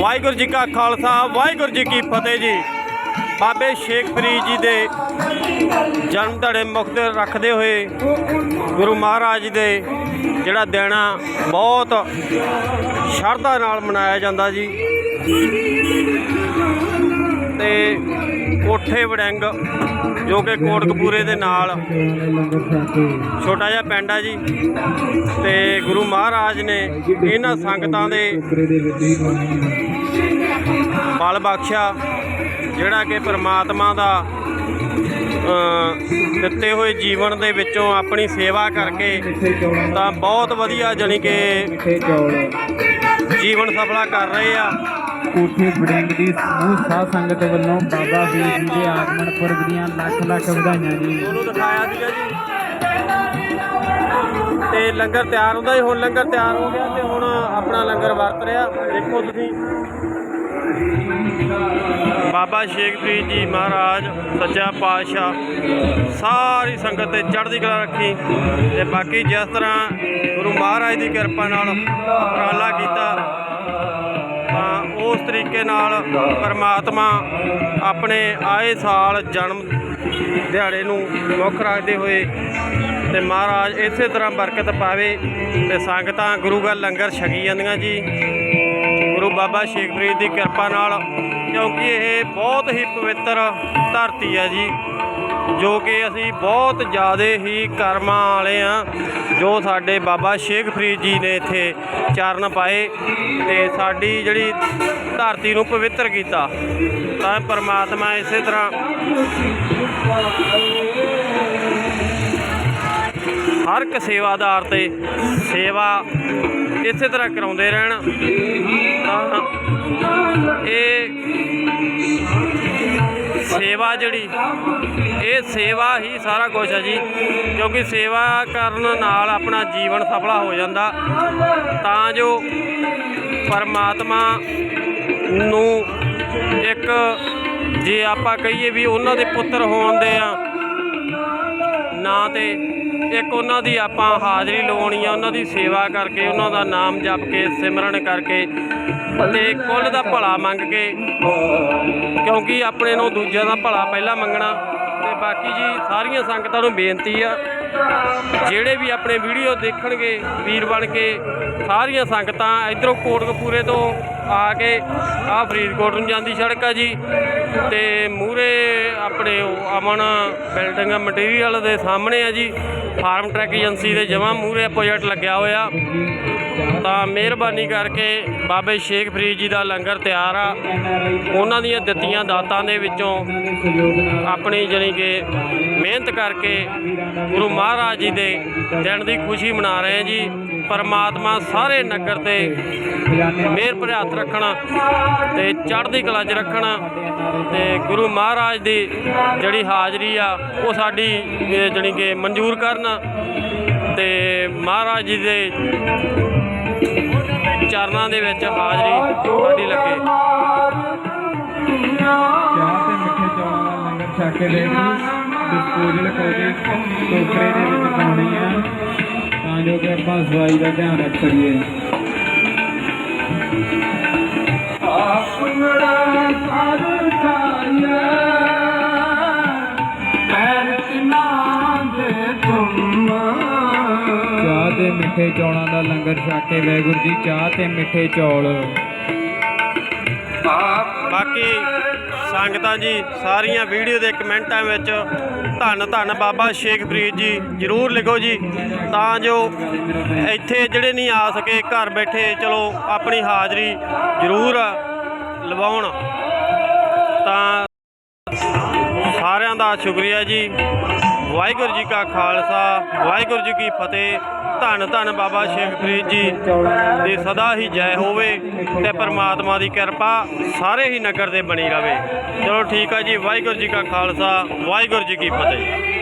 ਵਾਹਿਗੁਰੂ ਜੀ ਕਾ ਖਾਲਸਾ, ਵਾਹਿਗੁਰੂ ਜੀ ਕੀ ਫਤਿਹ ਜੀ। ਬਾਬੇ ਸ਼ੇਖ ਫਰੀਦ ਜੀ ਦੇ ਜਨਮ ਦਿਹਾੜੇ ਮੁਕਤ ਰੱਖਦੇ ਹੋਏ ਗੁਰੂ ਮਹਾਰਾਜ ਦੇ ਜਿਹੜਾ ਦਿਨ ਆ, ਬਹੁਤ ਸ਼ਰਧਾ ਨਾਲ ਮਨਾਇਆ ਜਾਂਦਾ ਜੀ। ਤੇ ਕੋਠੇ ਵੜਿੰਗ, ਜੋ ਕਿ ਕੋਟਕਪੂਰੇ ਦੇ ਨਾਲ। ਛੋਟਾ ਜਿਹਾ ਪਿੰਡ ਆ ਜੀ। ਤੇ ਗੁਰੂ ਮਹਾਰਾਜ ਨੇ ਇਹਨਾਂ ਸੰਗਤਾਂ ਦੇ ਬਲ ਬਖਸ਼ਿਆ, ਜਿਹੜਾ ਕਿ ਪ੍ਰਮਾਤਮਾ ਦਾ ਦਿੱਤੇ ਹੋਏ ਜੀਵਨ ਦੇ ਵਿੱਚੋਂ ਆਪਣੀ ਸੇਵਾ ਕਰਕੇ ਤਾਂ ਬਹੁਤ ਵਧੀਆ ਜਾਣੀ ਕਿ ਜੀਵਨ ਸਫਲਾ ਕਰ ਰਹੇ ਆ। ਕੋਠੇ ਬੜਿੰਗ ਦੀ ਸਮੂਹ ਸਾਧ ਸੰਗਤ ਵੱਲੋਂ ਬਾਬਾ ਫਰੀਦ ਜੀ ਦੇ ਆਗਮਨ ਪੁਰਬ ਦੀਆਂ ਲੱਖ ਲੱਖ ਵਧਾਈਆਂ ਜੀ। ਉਹਨੂੰ ਦਿਖਾਇਆ ਸੀਗਾ ਜੀ। ਤੇ ਲੰਗਰ ਤਿਆਰ ਹੁੰਦਾ ਜੀ, ਹੁਣ ਲੰਗਰ ਤਿਆਰ ਹੋ ਗਿਆ ਤੇ ਹੁਣ ਆਪਣਾ ਲੰਗਰ ਵਰਤ ਰਿਹਾ। ਦੇਖੋ ਤੁਸੀਂ। ਬਾਬਾ ਸ਼ੇਖ ਫਰੀਦ ਜੀ ਮਹਾਰਾਜ, ਸੱਚਾ ਪਾਤਸ਼ਾਹ, ਸਾਰੀ ਸੰਗਤ ਤੇ ਚੜ੍ਹਦੀ ਕਲਾ ਰੱਖੀ। ਤੇ ਬਾਕੀ ਜਿਸ ਤਰ੍ਹਾਂ ਗੁਰੂ ਮਹਾਰਾਜ ਦੀ ਕਿਰਪਾ ਨਾਲ ਉਪਰਾਲਾ ਕੀਤਾ ਉਸ ਤਰੀਕੇ ਨਾਲ ਪਰਮਾਤਮਾ ਆਪਣੇ ਆਏ ਸਾਲ ਜਨਮ ਦਿਹਾੜੇ ਨੂੰ ਮੁੱਖ ਰੱਖਦੇ ਹੋਏ ਤੇ ਮਹਾਰਾਜ ਇਸੇ ਤਰ੍ਹਾਂ ਬਰਕਤ ਪਾਵੇ ਤੇ ਸੰਗਤਾਂ ਗੁਰੂ ਘਰ ਲੰਗਰ ਛਕੀ ਜਾਂਦੀਆਂ ਜੀ। ਬਾਬਾ ਸ਼ੇਖ ਫਰੀਦ ਦੀ ਕਿਰਪਾ ਨਾਲ, ਕਿਉਂਕਿ ਇਹ ਬਹੁਤ ਹੀ ਪਵਿੱਤਰ ਧਰਤੀ ਹੈ ਜੀ, ਜੋ ਕਿ ਅਸੀਂ ਬਹੁਤ ਜ਼ਿਆਦਾ ਹੀ ਕਰਮਾਂ ਵਾਲੇ ਆ ਜੋ ਸਾਡੇ ਬਾਬਾ ਸ਼ੇਖ ਫਰੀਦ ਜੀ ਨੇ ਇੱਥੇ ਚਰਨ ਪਾਏ ਤੇ ਸਾਡੀ ਜਿਹੜੀ ਧਰਤੀ ਨੂੰ ਪਵਿੱਤਰ ਕੀਤਾ। ਤਾਂ ਪਰਮਾਤਮਾ ਇਸੇ ਤਰ੍ਹਾਂ ਹਰ ਇੱਕ ਸੇਵਾਦਾਰ ਤੇ ਸੇਵਾ ਇਸੇ ਤਰ੍ਹਾਂ ਕਰਾਉਂਦੇ ਰਹਿਣ। ਤਾਂ ਇਹ ਸੇਵਾ ਜਿਹੜੀ, ਇਹ ਸੇਵਾ ਹੀ ਸਾਰਾ ਕੁਝ ਹੈ ਜੀ, ਕਿਉਂਕਿ ਸੇਵਾ ਕਰਨ ਨਾਲ ਆਪਣਾ ਜੀਵਨ ਸਫਲਾ ਹੋ ਜਾਂਦਾ। ਤਾਂ ਜੋ ਪਰਮਾਤਮਾ ਨੂੰ ਇੱਕ, ਜੇ ਆਪਾਂ ਕਹੀਏ ਵੀ ਉਹਨਾਂ ਦੇ ਪੁੱਤਰ ਹੋਣ ਦੇ ਆ ਨਾਂ ਤੇ ਇੱਕ ਉਹਨਾਂ ਦੀ ਆਪਾਂ ਹਾਜ਼ਰੀ ਲਵਾਉਣੀ ਆ, ਉਹਨਾਂ ਦੀ ਸੇਵਾ ਕਰਕੇ, ਉਹਨਾਂ ਦਾ ਨਾਮ ਜਪ ਕੇ, ਸਿਮਰਨ ਕਰਕੇ ਤੇ ਕੁੱਲ ਦਾ ਭਲਾ ਮੰਗ ਕੇ ਕਿਉਂਕਿ ਆਪਣੇ ਨੂੰ ਦੂਜਿਆਂ ਦਾ ਭਲਾ ਪਹਿਲਾਂ ਮੰਗਣਾ ਤੇ ਬਾਕੀ ਜੀ ਸਾਰੀਆਂ ਸੰਗਤਾਂ ਨੂੰ ਬੇਨਤੀ ਆ, ਜਿਹੜੇ ਵੀ ਆਪਣੇ ਵੀਡੀਓ ਦੇਖਣਗੇ, ਵੀਰ ਬਣ ਕੇ ਸਾਰੀਆਂ ਸੰਗਤਾਂ ਇਧਰੋਂ ਕੋਟਕਪੂਰੇ ਤੋਂ ਆ ਕੇ ਆ ਫਰੀਦਕੋਟ ਨੂੰ ਜਾਂਦੀ ਸੜਕ ਆ ਜੀ। ਤੇ ਮੂਰੇ ਆਪਣੇ ਅਮਨ ਬਿਲਡਿੰਗ ਮਟੀਰੀਅਲ ਦੇ ਸਾਹਮਣੇ ਆ ਜੀ। ਫਾਰਮ ਟਰੈਕ ਏਜੰਸੀ ਦੇ ਜਮਾਂ ਮੂਰੇ ਪ੍ਰੋਜੈਕਟ ਲੱਗਿਆ ਹੋਇਆ। ਤਾਂ ਮਿਹਰਬਾਨੀ ਕਰਕੇ ਬਾਬੇ ਸ਼ੇਖ ਫਰੀਦ ਜੀ ਦਾ ਲੰਗਰ ਤਿਆਰ ਆ। ਉਹਨਾਂ ਦੀਆਂ ਦਿੱਤੀਆਂ ਦਾਤਾਂ ਦੇ ਵਿੱਚੋਂ ਆਪਣੀ ਜਾਣੀ ਕਿ ਮਿਹਨਤ ਕਰਕੇ ਗੁਰੂ ਮਹਾਰਾਜ ਜੀ ਦੇ ਦਿਨ ਦੀ ਖੁਸ਼ੀ ਮਨਾ ਰਹੇ ਜੀ। ਪਰਮਾਤਮਾ ਸਾਰੇ ਨਗਰ ਤੇ ਮਿਹਰ ਭਰਿਆ ਹੱਥ ਰੱਖਣਾ ਤੇ ਚੜ੍ਹਦੀ ਕਲਾ 'ਚ ਰੱਖਣਾ ਤੇ ਗੁਰੂ ਮਹਾਰਾਜ ਦੀ ਜਿਹੜੀ ਹਾਜ਼ਰੀ ਆ, ਉਹ ਸਾਡੀ ਇਹ ਜਾਣੀ ਕਿ ਮਨਜ਼ੂਰ ਕਰਨ ਤੇ ਮਹਾਰਾਜ ਜੀ ਦੇ ਚਰਨਾਂ ਦੇ ਵਿੱਚ ਹਾਜ਼ਰੀ ਸਾਡੀ ਲੱਗੇ। ਚਾਹ ਕੇ ਲੈ ਡਿਸਪੋਜ਼ਲ ਕੋਦੇ ਟੋਕਰੇ ਦੇ ਵਿੱਚ ਪਾਉਣੀ ਆ। ਤਾਂ ਜੋ ਕਿ ਆਪਾਂ ਸਫ਼ਾਈ ਦਾ ਧਿਆਨ ਰੱਖ ਸਕੀਏ। ਚਾਹ ਤੇ ਮਿੱਠੇ ਚੌਲਾਂ ਦਾ ਲੰਗਰ ਛਕ ਕੇ ਵਾਹਿਗੁਰੂ ਜੀ ਚਾਹ ਤੇ ਮਿੱਠੇ ਚੌਲ। ਬਾਕੀ ਸੰਗਤਾਂ ਜੀ, ਸਾਰੀਆਂ ਵੀਡੀਓ ਦੇ ਕਮੈਂਟਾਂ ਵਿੱਚ ਧੰਨ ਧੰਨ ਬਾਬਾ ਸ਼ੇਖ ਫਰੀਦ ਜੀ, ਜਰੂਰ ਲਿਖੋ ਜੀ, ਤਾਂ ਜੋ ਇੱਥੇ ਜਿਹੜੇ ਨਹੀਂ ਆ ਸਕੇ, ਘਰ ਬੈਠੇ ਚਲੋ ਆਪਣੀ ਹਾਜ਼ਰੀ ਜਰੂਰ ਲਵਾਉਣ। ਤਾਂ ਸਾਰਿਆਂ ਦਾ ਸ਼ੁਕਰੀਆ ਜੀ। ਵਾਹਿਗੁਰੂ ਜੀ ਕਾ ਖਾਲਸਾ, ਵਾਹਿਗੁਰੂ ਜੀ ਕੀ ਫਤਿਹ। ਧੰਨ ਧੰਨ ਬਾਬਾ ਸ਼ੇਖ ਫਰੀਦ ਜੀ ਦੀ ਸਦਾ ਹੀ ਜੈ ਹੋਵੇ ਤੇ ਪਰਮਾਤਮਾ ਦੀ ਕਿਰਪਾ ਸਾਰੇ ਹੀ ਨਗਰ ਤੇ ਬਣੀ ਰਵੇ। ਚਲੋ ਠੀਕ ਆ ਜੀ, ਵਾਹਿਗੁਰੂ ਜੀ ਕਾ ਖਾਲਸਾ, ਵਾਹਿਗੁਰੂ ਜੀ ਕੀ ਫਤਿਹ।